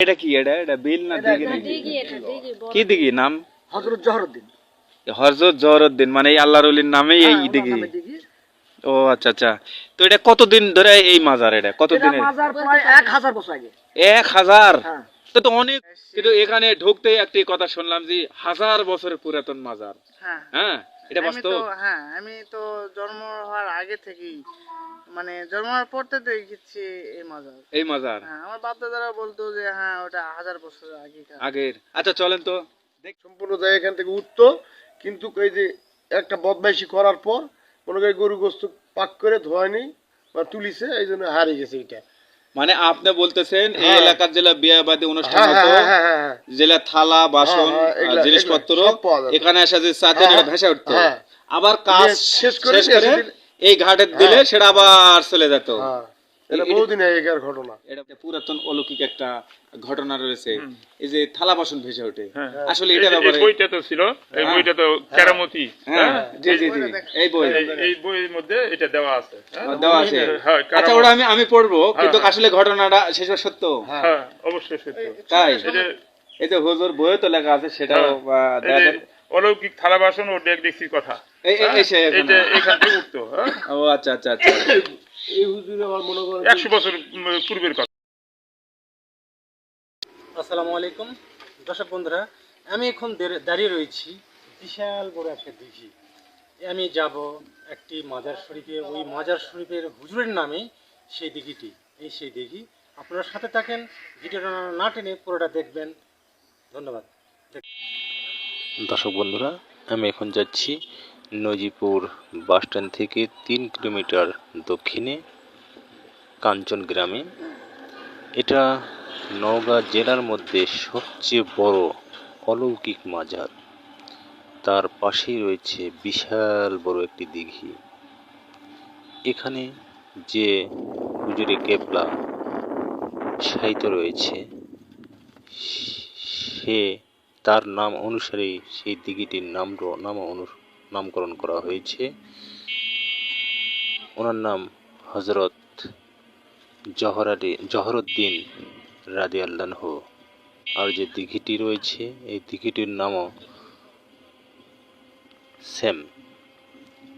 এটা কি এটা? এটা বিল না দিঘি নাকি? কি দিঘি? নাম? হজরত জহরুদ্দিন। হরজত জহরউদ্দিন মানে এই আল্লাহর এই হ্যাঁ, দিঘি। ও আচ্ছা আচ্ছা। তো এটা কতদিন ধরে এই মাজার এটা মাজার প্রায় এক হাজার বছর আগে। এক হাজার? হ্যাঁ। তো তো অনেক কিন্তু এখানে ঢুকতেই একটি কথা শুনলাম যে হাজার বছরের পুরাতন মাজার। হ্যাঁ। হ্যাঁ? এটা আমি বাস্তব। তো হ্যাঁ আমি তো জন্ম হওয়ার আগে থেকেই মানে জন্ম হওয়ার পর থেকে দেখেছি এই মাজার। এই মাজার। হ্যাঁ আমার বাপ দাদারা বলতো যে হ্যাঁ ওটা হাজার বছর আগে আগের। আচ্ছা চলেন তো। দেখ সম্পূর্ণ জায়গা এখান থেকে উঠতো কিন্তু এই যে একটা বদমাইশি করার পর মনে করি গরু গোস্ত পাক করে ধোয়ানি বা তুলিছে এই জন্য হারিয়ে গেছে এটা মানে আপনি বলতেছেন এই হ্যাঁ। এলাকার জেলা বিয়াবাদী অনুষ্ঠান হ্যাঁ হতো হ্যাঁ জেলা থালা বাসন জিনিসপত্র। এখানে আসা যে সাথে ভেসে উঠতো। আবার কাজ শেষ করে এই ঘাটে দিলে। সেটা আবার চলে যেত এটা এটা- বহুদিন আগেকার ঘটনা। এটা পুরাতন অলৌকিক একটা ঘটনা রয়েছে। এই যে থালা বাসন ভেসে ওঠে। হ্যাঁ। আসলে এটা এই- এই ব্যাপারে বইটা তো ছিল এই বইটা তো কেরামতি হ্যাঁ। জি জি জি। এই বই। এই- এই বইয়ের মধ্যে এটা দেওয়া আছে হ্যাঁ? দেওয়া আছে। হ্যাঁ আচ্ছা ওটা আমি আমি পড়ব কিন্তু হ্যাঁ। আসলে ঘটনাটা শেষ সত্য। হ্যাঁ। অবশ্যই সত্য। তাই? এই যে হুজুর বইয়ে তো লেখা আছে সেটাও হ্যাঁ। অলৌকিক থালা বাসন ও ডেক ডেক্সির কথা। এই হ্যাঁ? এখানে। থেকে উঠতো হ্যাঁ? ও আচ্ছা আচ্ছা আচ্ছা। এই হুজুরে আমার মনে করেন একশো বছর পূর্বের কথা। আসসালামু আলাইকুম। দর্শক বন্ধুরা আমি এখন দাঁড়িয়ে- দাঁড়িয়ে রয়েছি বিশাল বড় একটা দিঘি আমি যাব একটি মাজার শরীফে। ওই মাজার শরীফের হুজুরের নামে সেই দিঘিটি এই সেই দিঘি আপনারা সাথে থাকেন ভিডিওটা না টেনে পুরোটা দেখবেন। ধন্যবাদ। দর্শক বন্ধুরা আমি এখন যাচ্ছি নজিপুর বাসস্ট্যান্ড থেকে তিন কিলোমিটার দক্ষিণে কাঞ্চন গ্রামে। এটা নওগাঁ জেলার মধ্যে সবচেয়ে বড় অলৌকিক মাজার। তার পাশেই রয়েছে বিশাল বড় একটি দিঘি। এখানে যে হুজুরে কেবলা সাহিত্য রয়েছে, সে তার নাম অনুসারে সেই দিঘিটির নাম নাম অনু- নামকরণ করা হয়েছে। ওনার নাম হজরত জহরারি জহরুদ্দিন রাদি আল্লাহ আর যে দিঘিটি রয়েছে, এই দিঘিটির নামও সেম।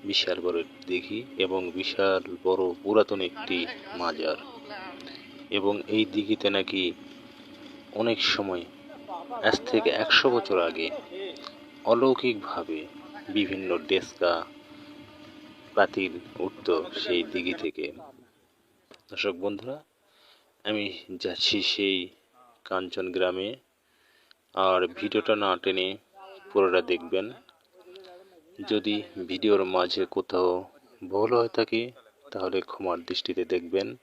বিশাল বড় দিঘি এবং বিশাল বড় পুরাতন একটি মাজার। এবং এই দিঘিতে নাকি অনেক সময়, আজ থেকে একশো বছর আগে অলৌকিকভাবে বিভিন্ন ডেস্কা পাতিল উঠত সেই দিঘি থেকে। দর্শক বন্ধুরা, আমি যাচ্ছি সেই কাঞ্চন গ্রামে। আর ভিডিওটা না টেনে পুরোটা দেখবেন। যদি ভিডিওর মাঝে কোথাও ভুল হয়ে থাকে, তাহলে ক্ষমার দৃষ্টিতে দেখবেন।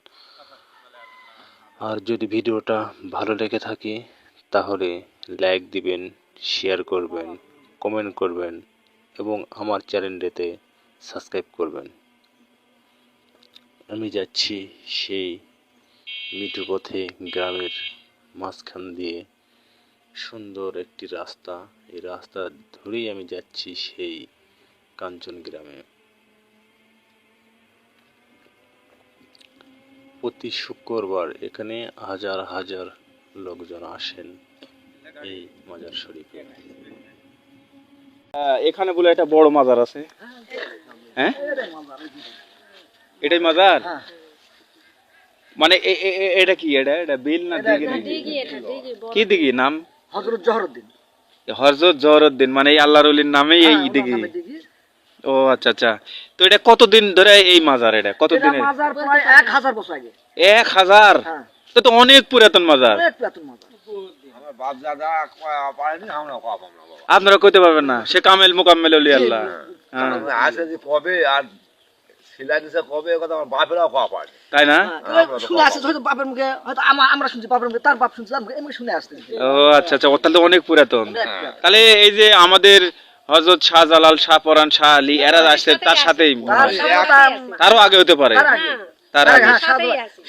আর যদি ভিডিওটা ভালো লেগে থাকে, তাহলে লাইক দিবেন, শেয়ার করবেন, কমেন্ট করবেন। এবং আমার চ্যানেলটিতে সাবস্ক্রাইব করবেন। আমি যাচ্ছি সেই মিঠু পথে গ্রামের মাঝখান দিয়ে। সুন্দর একটি রাস্তা। এই রাস্তা ধরেই আমি যাচ্ছি সেই কাঞ্চন গ্রামে। প্রতি শুক্রবার এখানে হাজার হাজার লোকজন আসেন এই মাজার শরীফে। এখানে বলে একটা বড় মাজার আছে। হ্যাঁ? এটাই মাজার? হ্যাঁ। মানে এটা কি এটা? এটা বিল না দিঘি। কি দিঘি নাম? হজরত জহরুদ্দিন। হরজত জহরউদ্দিন মানে এই আল্লাহর নামেই হ্যাঁ, এই ওনার দিঘি। ও আচ্ছা আচ্ছা। তো এটা কতদিন ধরে এই মাজার এটা? এটা কতদিনের মাজার প্রায় এক হাজার বছর আগে। এক হাজার? হ্যাঁ। তো তো অনেক পুরাতন মাজার। অনেক পুরাতন মাজার। আপনারা কইতে পারবেন না। সে কামেল মোকাম্মেল অলি আল্লাহ। হ্যাঁ। আসে যে কবে আর সিলাই দিছে কবে কথা আমার বাপেরাও খাওয়া পায় তাই না? হ্যাঁ, শুনে আসছে হয়তো বাপের মুখে হয়তো আমরা শুনছি বাপের মুখে তার বাপ শুনছে তার মুখে এমনি শুনে আসছে ও আচ্ছা আচ্ছা ও অনেক পুরাতন। তাহলে এই যে আমাদের হজরত শাহজালাল শাহপরান শাহ আলী এরা আসছে তার সাথেই হয়। তারও আগে হতে পারে। তার আগে। হ্যাঁ, হ্যাঁ,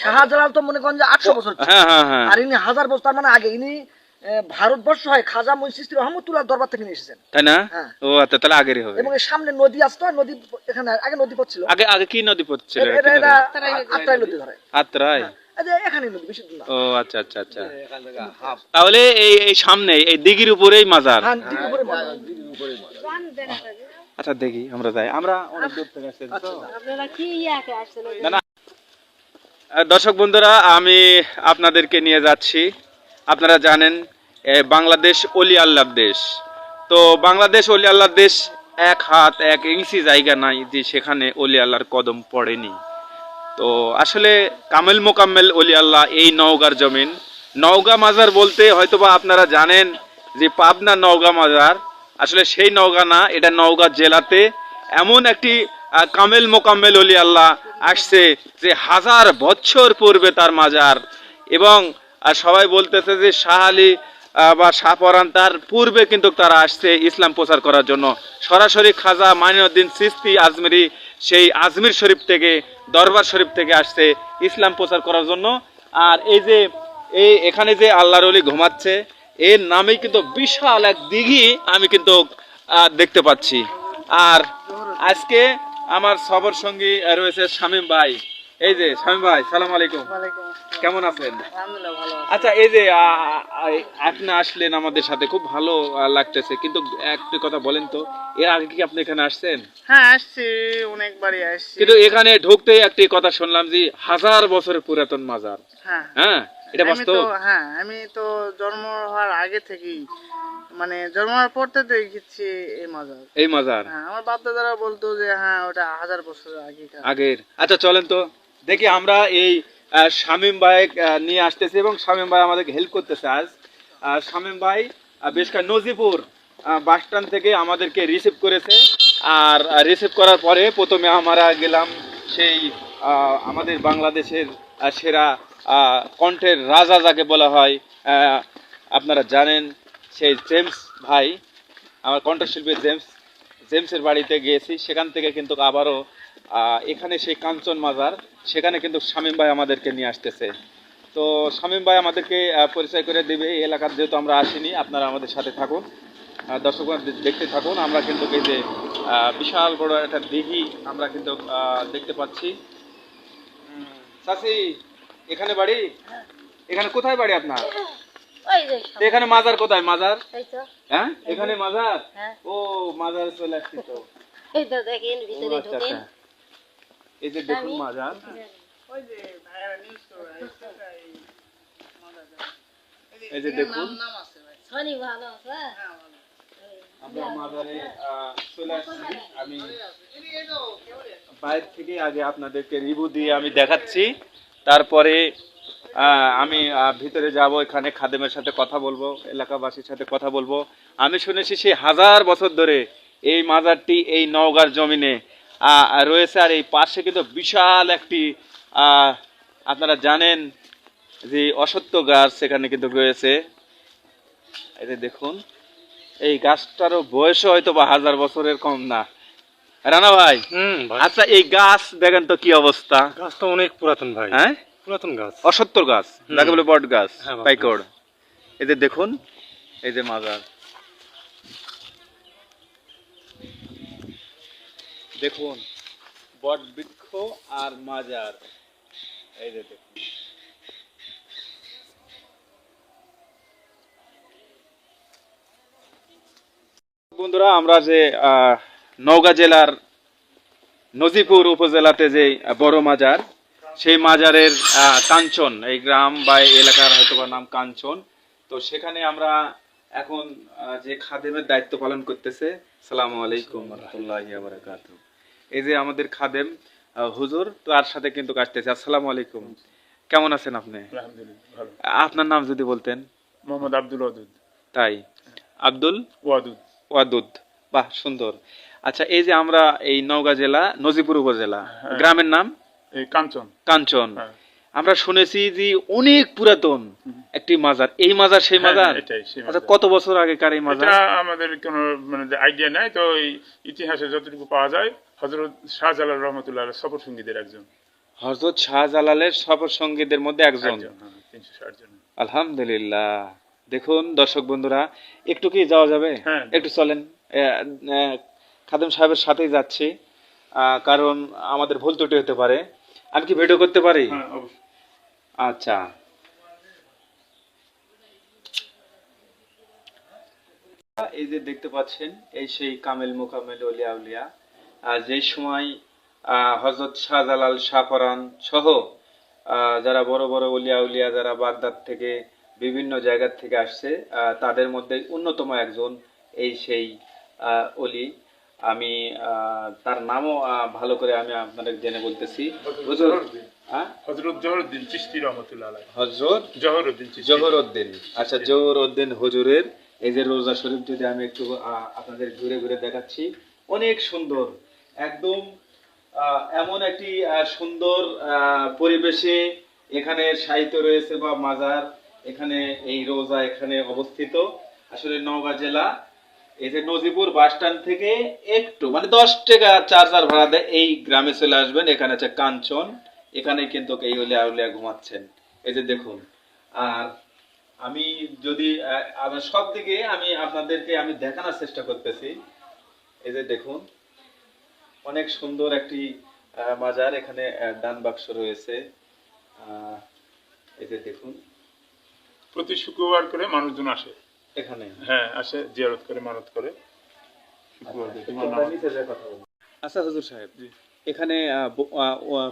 শাহজালাল- তো মনে করেন যে আটশো বছর হ্যাঁ হ্যাঁ হ্যাঁ। আর ইনি হাজার বছর তার মানে আগে। ইনি ভারতবর্ষ হয় খাজা মইসিস্তি রহমতুল্লাহ দরবার থেকে নিয়ে এসেছেন। তাই না? হ্যাঁ। ও আচ্ছা তাহলে আগেরই হবে। এবং সামনে নদী আসতো নদী এখানে আগে নদী পথ ছিল। আগে আগে কি নদী? পড়ছিল আত্রাই নদী ধরে। আত্রাই? এই যে এখানে নদী বেশি দূর না ও আচ্ছা আচ্ছা আচ্ছা। তাহলে এই এই সামনে এই দিঘির উপরেই মাজার। হ্যাঁ দিকে উপরে মাথা। আচ্ছা দেখি আমরা যাই। আমরা অনেক দূর থেকে আসছি তো। আপনারা কি ইয়াকে আসছেন? ওই না। না দর্শক বন্ধুরা আমি আপনাদেরকে নিয়ে যাচ্ছি। আপনারা জানেন বাংলাদেশ অলি আল্লাহর দেশ। তো বাংলাদেশ অলি আল্লাহর দেশ এক হাত, এক ইঞ্চি জায়গা নাই যে সেখানে অলি আল্লাহর কদম পড়েনি। তো আসলে কামেল মোকাম্মেল অলি আল্লাহ এই নওগাঁর জমিন। নওগাঁ মাজার বলতে হয়তোবা আপনারা জানেন যে পাবনা নওগাঁ মাজার। আসলে সেই নওগাঁ না, এটা নওগাঁ জেলাতে এমন একটি কামেল মোকাম্মেল অলি আল্লাহ আসছে যে হাজার বছর পূর্বে তার মাজার এবং আহ, সবাই বলতেছে যে শাহ আলী বা শাহপরান তার পূর্বে কিন্তু তারা আসছে ইসলাম প্রচার করার জন্য। সরাসরি খাজা মাইনুদ্দিন সিস্তি আজমেরি সেই আজমির শরীফ থেকে দরবার শরীফ থেকে আসছে ইসলাম প্রচার করার জন্য। আর এই যে এই এখানে যে আল্লাহর অলি ঘুমাচ্ছে এর নামেই কিন্তু বিশাল এক দিঘি আমি কিন্তু দেখতে পাচ্ছি। আর আজকে আমার সবর সঙ্গী রয়েছে শামীম ভাই। এই যে শামীম ভাই সালাম আলাইকুম। কেমন আছেন। আচ্ছা এই যে আপনি আসলেন আমাদের সাথে খুব ভালো লাগতেছে। কিন্তু একটি কথা বলেন তো এর আগে কি আপনি এখানে আসছেন? হ্যাঁ আসছি অনেকবারই আসছি। কিন্তু এখানে ঢুকতেই একটি কথা শুনলাম যে হাজার বছরের পুরাতন মাজার। হ্যাঁ। হ্যাঁ এটা বাস্তব? হ্যাঁ আমি তো জন্ম হওয়ার আগে থেকেই মানে জন্ম হওয়ার পর থেকে দেখেছি এই মাজার। এই মাজার? হ্যাঁ আমার বাপ দাদারা বলতো যে হ্যাঁ ওটা হাজার বছর আগে আগের। আচ্ছা চলেন তো। দেখি আমরা এই শামীম ভাই নিয়ে আসতেছি এবং শামীম ভাই আমাদেরকে হেল্প করতেছে আজ। শামীম ভাই বেশ নজিপুর বাস স্ট্যান্ড থেকে আমাদেরকে রিসিভ করেছে। আর রিসিভ করার পরে প্রথমে আমরা গেলাম সেই আমাদের বাংলাদেশের সেরা কণ্ঠের রাজা যাকে বলা হয়। আপনারা জানেন সেই জেমস ভাই, আমার কণ্ঠশিল্পী জেমস, জেমসের বাড়িতে গিয়েছি। সেখান থেকে কিন্তু আবারও এখানে সেই কাঞ্চন মাজার সেখানে কিন্তু শামীম ভাই আমাদেরকে নিয়ে আসতেছে। তো শামীম ভাই আমাদেরকে পরিচয় করে দেবে এই এলাকার যেহেতু আমরা আসিনি আপনারা আমাদের সাথে থাকুন আহ, দর্শকরা দে- দেখতে থাকুন। আমরা কিন্তু এই যে বিশাল বড় একটা দিঘি আমরা কিন্তু দেখতে পাচ্ছি। চাচি এখানে বাড়ি? এখানে কোথায় বাড়ি আপনার? এখানে মাজার কোথায়? মাজার? হ্যাঁ? এখানে মাজার? হ্যাঁ। ও মাজার চলে আসছি তো। দেখেন ভিতরে আচ্ছা, ঢোকেন। আচ্ছা। এই যে দেখুন মাজার এই যে দেখুন। আমরা মাজারে চলে আসছি আমি। বাইরে থেকে আগে আপনাদেরকে রিভিউ দিয়ে আমি দেখাচ্ছি। তারপরে আহ, আমি ভিতরে যাব এখানে খাদেমের সাথে কথা বলব এলাকাবাসীর সাথে কথা বলব। আমি শুনেছি সেই হাজার বছর ধরে এই মাজারটি এই নওগাঁর জমিনে রয়েছে আর এই পাশে কিন্তু বিশাল একটি আপনারা জানেন যে অসত্য গাছ সেখানে কিন্তু রয়েছে। এই দেখুন এই গাছটারও বয়স হয়তো বা হাজার বছরের কম না। রানা ভাই আচ্ছা এই গাছ দেখেন তো কি অবস্থা? গাছ তো অনেক পুরাতন ভাই। হ্যাঁ? পুরাতন গাছ। অসত্তর গাছ যাকে বলে বট গাছ হ্যাঁ, পাইকড়। এই যে দেখুন এই যে মাজার। দেখুন, বট বৃক্ষ আর মাজার। এই যে দেখুন। বন্ধুরা, আমরা যে নওগাঁ জেলার নজিপুর উপজেলাতে যে বড় মাজার, সেই মাজারের কাঞ্চন, এই গ্রাম বা এলাকার হয়তো বা নাম কাঞ্চন। তো সেখানে আমরা এখন যে খাদেমের দায়িত্ব পালন করতেছে, সালামু আলাইকুম রহমতুল্লাহি বারাকাতুহু। এই যে আমাদের খাদেম হুজুর তার সাথে কিন্তু কাটতেছে আসসালামু আলাইকুম। কেমন আছেন আপনি? আলহামদুলিল্লাহ ভালো। আপনার নাম যদি বলতেন। মোহাম্মদ আব্দুল ওয়াদুদ। তাই। আব্দুল ওয়াদুদ। ওয়াদুদ। বাহ সুন্দর। আচ্ছা এই যে আমরা এই নওগাঁ জেলা নজিপুর উপজেলা হ্যাঁ। গ্রামের নাম? এই কাঞ্চন। কাঞ্চন। হ্যাঁ। আমরা শুনেছি যে অনেক পুরাতন একটি মাজার। এই মাজার সেই হ্যাঁ, মাজার? আচ্ছা কত বছর আগেকার এই মাজার? এটা আমাদের কোনো মানে আইডিয়া নাই তো ইতিহাসে যতটুকু পাওয়া যায় হজরত শাহজালাল রহমতুল্লাহ সফর সঙ্গীদের একজন। হজরত শাহজালালের সফর সঙ্গীদের মধ্যে একজন। হ্যাঁ, তিনশো ষাট জন। আলহামদুলিল্লাহ। দেখুন দর্শক বন্ধুরা একটু কি যাওয়া যাবে? হ্যাঁ। একটু চলেন। খাদেম সাহেবের সাথেই যাচ্ছি। কারণ আমাদের ভুল ত্রুটি হতে পারে। আমি কি ভিডিও করতে পারি? হ্যাঁ আচ্ছা। এই যে দেখতে পাচ্ছেন এই সেই কামেল মোকামেল অলিয়া উলিয়া। যেই সময় হজরত শাহজালাল শাহপরান সহ যারা বড় বড় অলিয়া উলিয়া যারা বাগদাদ থেকে বিভিন্ন জায়গা থেকে আসছে তাদের মধ্যে অন্যতম একজন এই সেই অলি আমি তার নামও ভালো করে আমি আপনাদের জেনে বলতেছি। হুজুর হজরত জহরুদ্দিন চিস্তি রহমতুল্লাহ হজরত জহরুদ্দিন জহরউদ্দিন আচ্ছা জহরউদ্দিন হুজুরের এই যে রোজা শরীফ যদি আমি একটু আহ, আপনাদের ঘুরে ঘুরে দেখাচ্ছি অনেক সুন্দর একদম এমন একটি সুন্দর পরিবেশে এখানে সাহিত্য রয়েছে বা মাজার এখানে এই রোজা এখানে অবস্থিত। আসলে নওগাঁ জেলা, এই যে নজিপুর বাস স্ট্যান্ড থেকে একটু মানে দশ টাকা চার্জার ভাড়া দেয় এই গ্রামে চলে আসবেন। এখানে আছে কাঞ্চন এখানে কিন্তু এই উলিয়া উলিয়া ঘুমাচ্ছেন। এই যে দেখুন, আর আমি যদি সব দিকে আমি আপনাদেরকে আমি দেখানোর চেষ্টা করতেছি। এই যে দেখুন অনেক সুন্দর একটি মাজার এখানে দান বাক্স রয়েছে। আহ, এই যে দেখুন। প্রতি শুক্রবার করে মানুষজন আসে। এখানে? হ্যাঁ আসে জিয়ারত করে মানত করে। বলো। আচ্ছা হুজুর সাহেব এখানে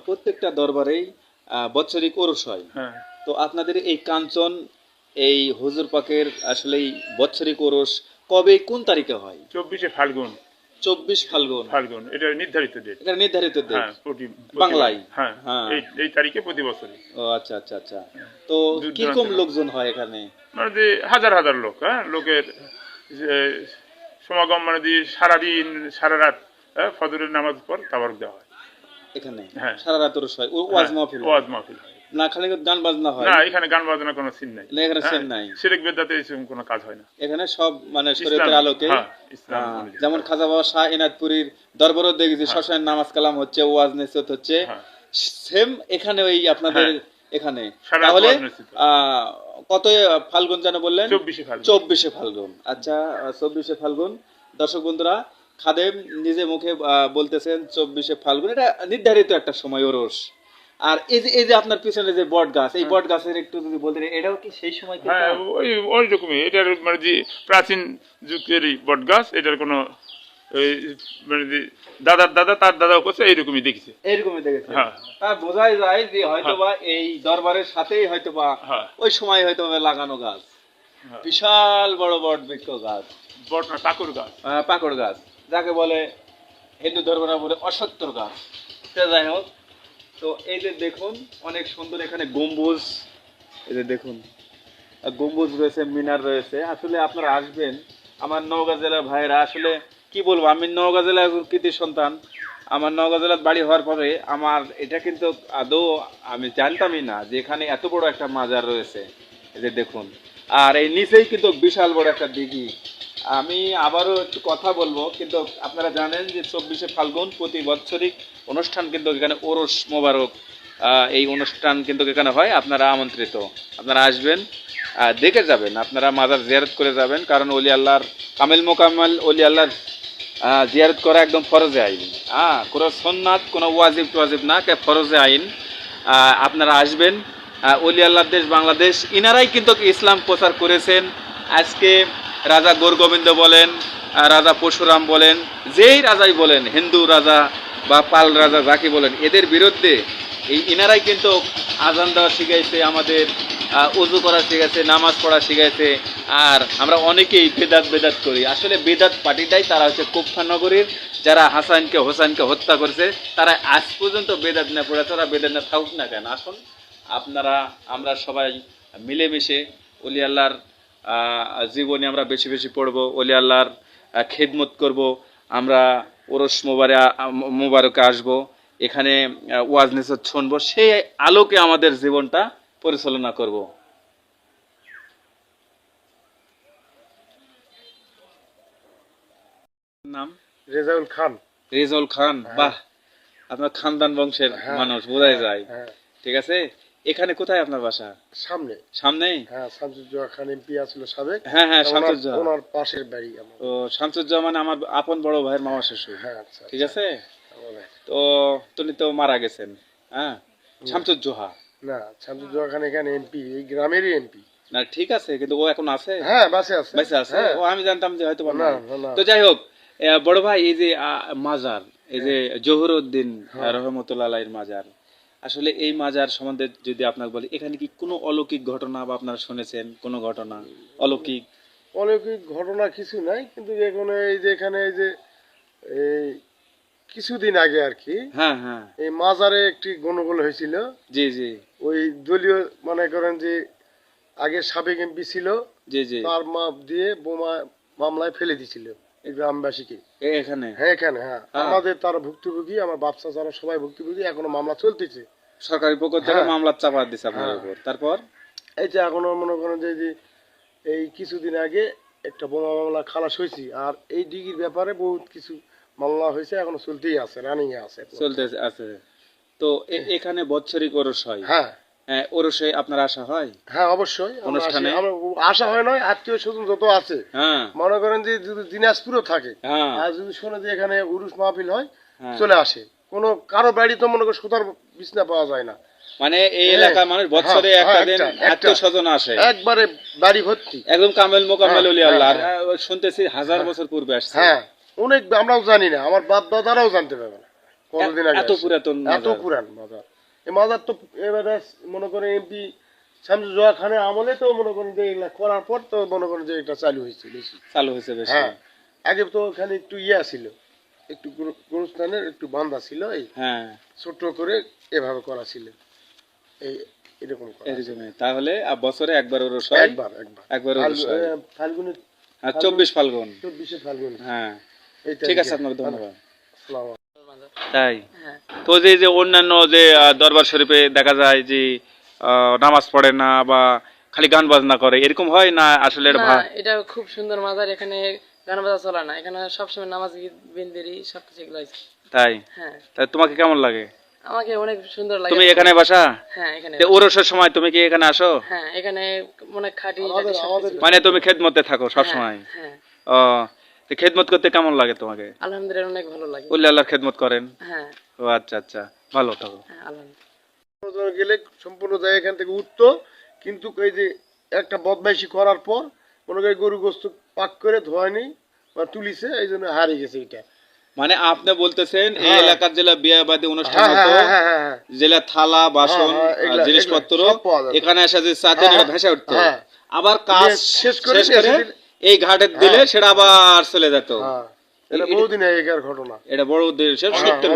প্রত্যেকটা দরবারেই আহ, বৎসরিক ওরস হয়। হ্যাঁ। তো আপনাদের এই কাঞ্চন এই হুজুর পাকের আসলে বৎসরিক ওরস কবে কোন তারিখে হয়? চব্বিশে ফাল্গুন। চব্বিশ ফাল্গুন। ফাল্গুন এটা নির্ধারিত ডেট এটা নির্ধারিত date। হ্যাঁ প্রতি বাংলায়? হ্যাঁ হ্যাঁ। এই এই তারিখে প্রতি বছরই। ও আচ্ছা আচ্ছা আচ্ছা। তো কীরকম লোকজন হয় এখানে? মানে যে হাজার হাজার লোক হ্যাঁ লোকের যে সমাগম মানে দিয়ে সারাদিন সারা রাত হ্যাঁ, ফজরের নামাজ পর তাবার দেওয়া হয়। এখানে? হ্যাঁ। সারা রাত ওরস হয়। ওয়াজ হ্যাঁ, মাহফিল ওয়াজ মাহফিল হয়। না খালি গান বাজনা হয়। না এখানে গান বাজনা কোনো সিন নাই। এখানে scene নাই। সিরেক বেদাতে এরকম কোনো কাজ হয় না। এখানে সব মানে শরীয়তের আলোকে। হ্যাঁ, অনুযায়ী। যেমন খাজা বাবা শাহ এনাদপুরীর দরবারও দেখেছি নামাজ কালাম হচ্ছে ওয়াজ নেসত হচ্ছে। হ্যাঁ। সেম এখানে ওই আপনাদের হ্যাঁ। এখানে। তাহলে আহ, কত ফাল্গুন যেন বললেন? চব্বিশে ফাল্গুন। আচ্ছা চব্বিশে ফাল্গুন। দর্শক বন্ধুরা খাদেম নিজে মুখে বলতেছেন চব্বিশে ফাল্গুন। এটা নির্ধারিত একটা সময় ওরস। আর এই যে এই যে আপনার পিছনে যে বট গাছ এই বট গাছের একটু যদি বলতেন এটাও কি সেই সময় হ্যাঁ ওই ওই রকমই। এটার মানে যে প্রাচীন যুগেরই বট গাছ এটার কোনো মানে দাদার দাদা তার দাদাও করছে এইরকমই দেখেছে। এইরকমই দেখেছি হ্যাঁ। তার বোঝাই যায় যে হয়তোবা এই দরবারের সাথেই হয়তোবা হ্যাঁ। ওই সময় হয়তো লাগানো গাছ। হ্যাঁ। বিশাল বড় বট বৃক্ষ গাছ। বট না গাছ। পাকড় গাছ। যাকে বলে হিন্দু ধর্মরা বলে অসত্তর গাছ। যাই হোক তো এই যে দেখুন, অনেক সুন্দর এখানে গম্বুজ। এই যে দেখুন গম্বুজ রয়েছে, মিনার রয়েছে। আসলে আপনারা আসবেন, আমার নওগাঁ জেলার ভাইয়েরা আসলে কি বলব, আমি নওগাঁ জেলার কৃতি সন্তান। আমার নওগাঁ জেলার বাড়ি হওয়ার পরে আমার এটা কিন্তু আদৌ আমি জানতামই না যে এখানে এত বড় একটা মাজার রয়েছে। এই যে দেখুন, আর এই নিচেই কিন্তু বিশাল বড় একটা দিঘি। আমি আবারও একটু কথা বলব, কিন্তু আপনারা জানেন যে চব্বিশে ফাল্গুন প্রতি বৎসরিক অনুষ্ঠান কিন্তু এখানে ওরস মোবারক এই অনুষ্ঠান কিন্তু এখানে হয়, আপনারা আমন্ত্রিত। আপনারা আসবেন দেখে যাবেন, আপনারা মাজার জিয়ারত করে যাবেন, কারণ অলি আল্লাহর, কামেল মোকামেল অলি আল্লাহর জিয়ারত করা একদম ফরজে আইন। হ্যাঁ কোনো সন্ন্যাত কোনো ওয়াজিব টওয়াজিব না, কে ফরজে আইন। আপনারা আসবেন অলি আল্লাহর দেশ বাংলাদেশ, ইনারাই কিন্তু ইসলাম প্রচার করেছেন। আজকে রাজা গোরগোবিন্দ বলেন রাজা পরশুরাম বলেন, যেই রাজাই বলেন, হিন্দু রাজা বা পাল রাজা যাকে বলেন, এদের বিরুদ্ধে এই ইনারাই কিন্তু আজান দেওয়া শিখাইছে, আমাদের উজু করা শিখাইছে, নামাজ পড়া শিখাইছে, আর আমরা অনেকেই বেদাত বেদাত করি। আসলে বেদাত পার্টিটাই তারা হচ্ছে কুফা নগরীর, যারা হাসানকে হোসানকে হত্যা করেছে, তারা আজ পর্যন্ত বেদাত না পড়ে, তারা বেদাত না থাকুক না কেন? আসুন, আপনারা, আমরা সবাই মিলেমিশে অলি আল্লাহর জীবনী আমরা বেশি বেশি পড়ব, অলি আল্লাহর খেদমত করব। আমরা ওরস মোবারে মোবারকে আসব। এখানে ওয়াজ নিসত শুনব সেই আলোকে আমাদের জীবনটা পরিচালনা করব। নাম? রেজাউল খান। রেজাউল খান। বাহ! আপনার খানদান বংশের মানুষ বোঝাই যায়। হ্যাঁ। ঠিক আছে? এখানে কোথায় আপনার বাসা? সামনে। সামনেই হ্যাঁ শামসুজ্জোহা খান এমপি সাবেক। হ্যাঁ হ্যাঁ ওনার- পাশের বাড়ি আমার। ও শামসুজ্জামান আমার আপন বড় ভাইয়ের মামা শ্বশুর। হ্যাঁ আচ্ছা ঠিক আছে? আমার- তো তিনি তো মারা গেছেন হ্যাঁ? শামসুজ্জোহা। না শামসুজ্জোহা খান এখানে এমপি এই গ্রামেরই এমপি। না ঠিক আছে কিন্তু ও এখন আছে? হ্যাঁ বাসে আছে। বেঁচে আছে? হ্যাঁ। ও আমি জানতাম যে হয়তো না। তো যাই হোক বড় ভাই এই যে মাজার এই যে জহুরউদ্দিন রহমতুল্লাহ আলাইহির মাজার আসলে এই মাজার সম্বন্ধে যদি আপনাকে বলি এখানে কি কোনো অলৌকিক ঘটনা বা আপনারা শুনেছেন কোনো ঘটনা? অলৌকিক? অলৌকিক ঘটনা কিছু নাই কিন্তু এখানে এই যে এখানে এই যে এই কিছুদিন আগে আর কি হ্যাঁ হ্যাঁ। এই মাজারে একটি গন্ডগোল হয়েছিল। জি জি। ওই দলীয় মনে করেন যে আগে সাবেক এমপি ছিল জি জি। তার মাপ দিয়ে বোমা মামলায় ফেলে দিছিল গ্রামবাসীকে এখানে? হ্যাঁ এখানে হ্যাঁ। হ্যাঁ। আমাদের তারা ভুক্তভোগী আমার বাপসা যারা সবাই ভুক্তভোগী এখনও মামলা চলতেছে। সরকারি পক্ষ থেকে হ্যাঁ। মামলা চাপা দিছে আপনার। উপর। তারপর? এই যে এখনও মনে করেন যে এই কিছুদিন আগে একটা বোমা মামলা খালাস হয়েছে আর এই ডিগির ব্যাপারে বহুত কিছু মামলা হয়েছে এখনও চলতেই আছে রানিং এ আছে চলতে আছে। তো এখানে বৎসরিক ওরস হ্যাঁ। হ্যাঁ, ওরসে আপনার আশা হয়? হ্যাঁ অবশ্যই অনুষ্ঠানে? আশা হয় নয় আত্মীয় স্বজন যত আছে হ্যাঁ। মনে করেন যে যদি দিনাজপুরও থাকে হ্যাঁ। আর যদি শোনে যে এখানে উরুস মাহফিল হয় হ্যাঁ। চলে আসে। কোনো কারও বাড়ি তো মনে করেন সুতার বিছনা পাওয়া যায় না। মানে এই হ্যাঁ, এলাকার মানুষ বছরে হ্যাঁ, একটা হ্যাঁ, দিন। আত্মীয় স্বজন আসে। একবারে বাড়ি ভর্তি। একদম কামেল মোকামেল হ্যাঁ, আল্লাহ। হ্যাঁ, শুনতেছি হাজার বছর পূর্বে আসছে। হ্যাঁ অনেক আমরাও জানি না আমার বাপ দাদারাও জানতে পারবে না। কতদিন আগে এত পুরাতন এত পুরান মাজার এই মাজার তো এবারে মনে করেন এমপি শামসুজোহা খানের আমলে তো মনে করেন যে এগুলা করার পর তো মনে করেন যে এটা চালু হয়েছে বেশি। চালু হয়েছে বেশি। হ্যাঁ আগে তো ওখানে একটু ইয়া ছিল একটু গুরুস্থানের একটু বান্ধা ছিল এই হ্যাঁ। ছোট করে এভাবে করা ছিল। এই এরকম। তাহলে বছরে একবার ওর একবার একবার। একবার হয়। ফাল্গুনে হ্যাঁ চব্বিশ ফাল্গুন। চব্বিশে ফাল্গুন। হ্যাঁ। ঠিক আছে। আপনাকে ধন্যবাদ। তাই? তো যে যে অন্যান্য যে দরবার শরীফে দেখা যায় যে নামাজ পড়ে না বা খালি গান বাজনা করে এরকম হয় না আসলে এটা খুব সুন্দর মাজার এখানে গান বাজা চলে না। এখানে সবসময় নামাজ গীত বিন্দেরি সবকিছু এগুলো আছে তাই? হ্যাঁ। তাই তোমাকে কেমন লাগে? আমাকে অনেক সুন্দর লাগে। তুমি এখানে বাসা? হ্যাঁ এখানে তো ওরসের সময় তুমি কি এখানে আসো? হ্যাঁ এখানে অনেক খাটি। মানে তুমি খেদমতে থাকো সব সময় হ্যাঁ। ও তো খেদমত করতে কেমন লাগে তোমাকে? আলহামদুলিল্লাহ অনেক ভালো লাগে। উল্লি আল্লাহর খেদমত করেন? হ্যাঁ। ও আচ্ছা আচ্ছা। ভালো থাকো। হ্যাঁ আলহামদুলিল্লাহ। গেলে সম্পূর্ণ জায়গা এখান থেকে উঠতো কিন্তু এই যে একটা বদমাইশি করার পর মনে করি গরু গোস্ত পাক করে ধোয়নি বা তুলিছে এই জন্য হারিয়ে গেছে এটা। মানে আপনি বলতেছেন এই হ্যাঁ। এলাকার জেলা বিয়াবাদী অনুষ্ঠান হ্যাঁ হতো জেলা থালা বাসন জিনিসপত্র। এখানে এসে যে এটা ভেসে উঠতো। আবার কাজ শেষ করে এই ঘাটের দিলে হ্যাঁ। সেটা আবার চলে যেত। হ্যাঁ। এটা বহুদিন আগেকার ঘটনা। এটা বড় দেশের হ্যাঁ, সত্যের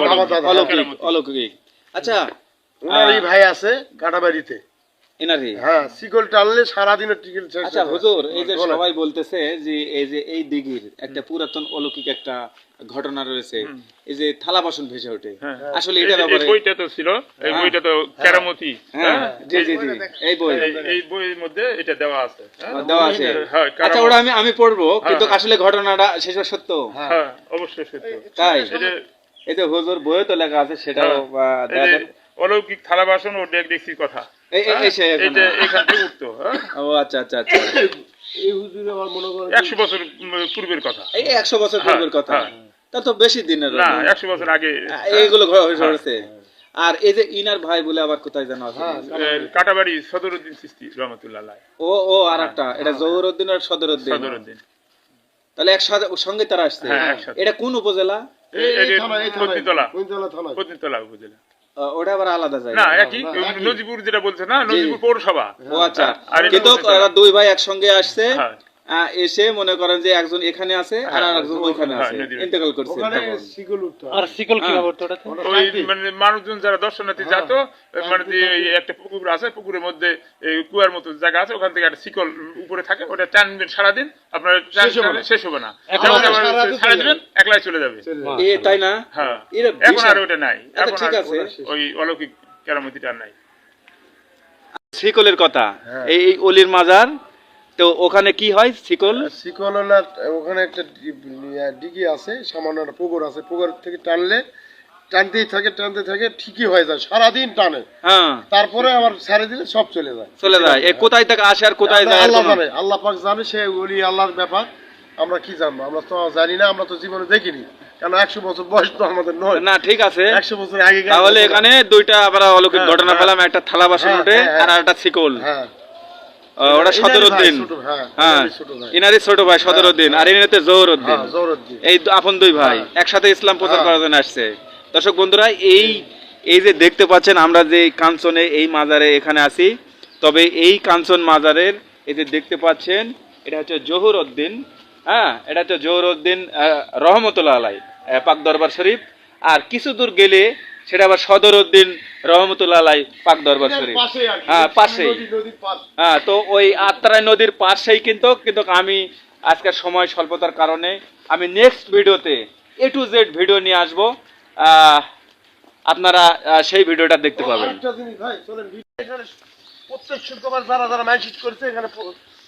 অলৌকিক অলৌকিক। আচ্ছা ওনার এই ভাই আছে কাটাবাড়িতে এনারি হ্যাঁ শিকল টানলে সারাদিনের টিকিট শেষ আচ্ছা হুজুর এই যে সবাই বলতেছে যে এই যে এই দিঘির একটা পুরাতন অলৌকিক একটা ঘটনা রয়েছে এই যে থালা বাসন ভেসে ওঠে। হ্যাঁ। আসলে এই এটা এই ব্যাপারে বইটা তো ছিল এই হ্যাঁ। বইটা তো কেরামতি হ্যাঁ। হ্যাঁ? জি জি জি। এই বই। এই- বইয়ের মধ্যে এটা দেওয়া আছে হ্যাঁ? দেওয়া আছে। আচ্ছা ওটা আমি আমি পড়ব কিন্তু। আসলে ঘটনাটা শেষ সত্য। হ্যাঁ অবশ্যই সত্য। তাই? এই যে হুজুর বইয়ে তো লেখা আছে সেটাও। অলৌকিক থালা বাসন ও ডেক ডেক্সির কথা। হ্যাঁ? হ্যাঁ? ও আচ্ছা আচ্ছা আচ্ছা। এই হুজুর আমার মনে করেন একশো বছর পূর্বের কথা। এই একশো বছর পূর্বের কথা। তা তো বেশি দিনের না একশো বছর আগে এইগুলো ঘ-। পড়েছে আর এই যে ইনার ভাই বলে আবার কোথায় জানো আছে? হ্যাঁ, কাটাবাড়ি। সদরুদ্দিন সিস্তি রহমতুল্লাহ ও ও আর একটা। এটা জহুরউদ্দিন আর সদরউদ্দিন সদরুদ্দিন। তাহলে একসাথে সঙ্গে তারা আসছে? এটা কোন উপজেলা? এই থানা, এই উপজেলা। ওটা আবার আলাদা জায়গা। না একই নজিপুর যেটা বলছে না নজিপুর পৌরসভা। ও আচ্ছা। কিন্তু দুই ভাই একসঙ্গে আসছে। হ্যাঁ। এসে মনে করেন যে একজন এখানে আছে আর হ্যাঁ, একজন ওইখানে হ্যাঁ, আছে। ইন্তেকাল করছে। ওখানে শিকল উঠতো। আর শিকল হ্যাঁ। ওটাতে ওই মানে মানুষজন যারা দর্শনার্থী যেত মানে যে একটা পুকুর আছে পুকুরের মধ্যে এই কুয়ার মতো জায়গা আছে ওখান থেকে একটা শিকল উপরে থাকে ওটা টানবেন সারাদিন আপনার শেষ হবে না। শেষ হবে না। এখন আবার সারাদিন ছাড়া চলে দিবেন একলাই চলে যাবে। এ তাই না? হ্যাঁ। এখন আর ওটা নাই। আচ্ছা, এখন ঠিক আছে। ওই অলৌকিক কেরামতিটা নাই। শিকলের কথা। হ্যাঁ। এই এই অলির মাজার তো ওখানে কি হয়? শিকল? শিকল হলো ওখানে একটা ডিগি আছে সামান্য একটা পুকুর আছে পুকুর থেকে টানলে টানতেই থাকে টানতে থাকে ঠিকই হয়ে যায় সারাদিন টানে। হ্যাঁ। তারপরে আবার ছেড়ে দিলে সব চলে যায়। চলে যায়। এ কোথায় থেকে আসে আর কোথায় যায় আল্লাহ জানে আল্লাহ পাক জানে সে ওলি আল্লাহর ব্যাপার। আমরা কি জানব? আমরা তো জানি না আমরা তো জীবনে দেখিনি। কারণ একশো বছর বয়স তো আমাদের নয়। না ঠিক আছে। একশো বছর আগে তাহলে এখানে দুইটা আমরা অলৌকিক হ্যাঁ, ঘটনা হ্যাঁ। পেলাম একটা থালা বাসন ওঠে আর একটা শিকল। হ্যাঁ। আহ, ওটা ইনারি সদর ভাই, উদ্দিন ছোট, হ্যাঁ, হ্যাঁ ইনারি ছোট ভাই। ইনারি ছোট ভাই সদর উদ্দিন আর ইনারিতে হ্যাঁ এই আপন দুই ভাই হ্যাঁ। একসাথে ইসলাম প্রচার হ্যাঁ। করার জন্য আসছে। দর্শক বন্ধুরা এই এই যে দেখতে পাচ্ছেন আমরা যে কাঞ্চনে এই মাজারে এখানে আছি তবে এই কাঞ্চন মাজারের এই যে দেখতে পাচ্ছেন এটা হচ্ছে জহুর উদ্দিন হ্যাঁ এটা হচ্ছে জহুর উদ্দিন রহমতুল্লাহ আলাই পাক দরবার শরীফ। আর কিছু দূর গেলে সেটা আবার সদর উদ্দিন রহমতুল্লাহ পাক দরবার শরীফ। হ্যাঁ পাশেই। পাশ। হ্যাঁ তো ওই আত্রাই নদীর পাশেই কিন্তু কিন্তু আমি আজকের সময় স্বল্পতার কারণে আমি নেক্সট ভিডিওতে এ টু জেড ভিডিও নিয়ে আসব। আপনারা সেই ভিডিওটা দেখতে পাবেন। প্রত্যেক শুক্রবার যারা যারা ম্যাজিক করছে এখানে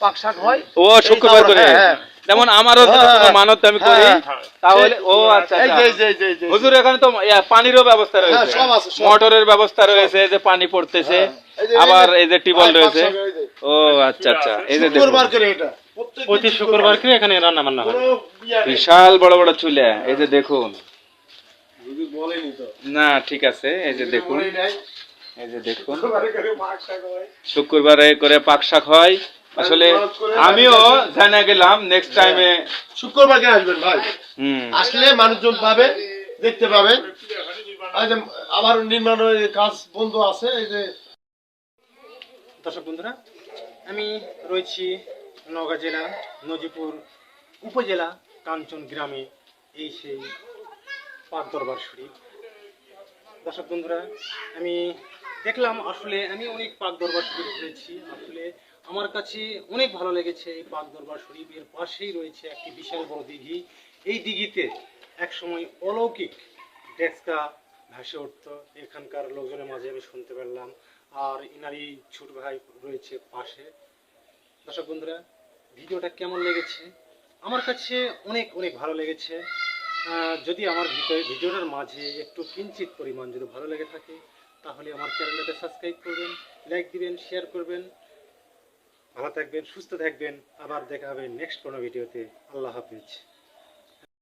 পাক শাক হয়। ও শুক্রবার করে। হ্যাঁ, হ্যাঁ। যেমন আমারও হ্যাঁ, মানত আমি করি হ্যাঁ, তাহলে ও আচ্ছা এই আচ্ছা। যে। হুজুর এখানে তো পানিরও ব্যবস্থা হ্যাঁ, রয়েছে সব আছে, সব। মোটরের ব্যবস্থা রয়েছে যে পানি পড়তেছে আবার এই যে, টিবল রয়েছে। ও আচ্ছা আচ্ছা এই যে দেখুন। শুক্রবার করে এটা প্রত্যেক প্রতি দিন শুক্রবারকে এখানে রান্না বান্না হয়। বিশাল বড় বড় চুলে এই যে দেখুন হুজুর বলেনি তো না ঠিক আছে এই যে দেখুন এই যে দেখুন শুক্রবারে করে পাক শাক হয়। হয় আসলে আমিও জানা গেলাম নেক্সট টাইমে শুক্রবার কে আসবেন ভাই? আসলে মানুষজন পাবে দেখতে পাবেন। আবার নির্মাণের কাজ বন্ধ আছে এই যে দর্শক বন্ধুরা আমি রয়েছি নওগাঁ জেলা নজিপুর উপজেলা কাঞ্চন গ্রামে এই সেই পাক দরবার শরীফ। দর্শক বন্ধুরা আমি দেখলাম আসলে আমি অনেক পাক দরবার শরীফ ঘুরেছি। আসলে আমার কাছে অনেক ভালো লেগেছে। এই পাক দরবার শরীফের পাশেই রয়েছে একটি বিশাল বড় দিঘি। এই দিঘিতে একসময় অলৌকিক ডেস্কা ভাসে উঠতো। এখানকার লোকজনের মাঝে আমি শুনতে পারলাম আর ইনারি ছোট ভাই রয়েছে পাশে। দর্শক বন্ধুরা, ভিডিওটা কেমন লেগেছে? আমার কাছে অনেক অনেক ভালো লেগেছে। যদি আমার ভিতরে, ভিডিওটার মাঝে একটু কিঞ্চিত পরিমাণ যদি ভালো লেগে থাকে, তাহলে আমার চ্যানেলটাকে সাবস্ক্রাইব করবেন, লাইক দিবেন শেয়ার করবেন। ভালো থাকবেন সুস্থ থাকবেন আবার দেখা হবে নেক্সট কোনো ভিডিওতে আল্লাহ হাফিজ।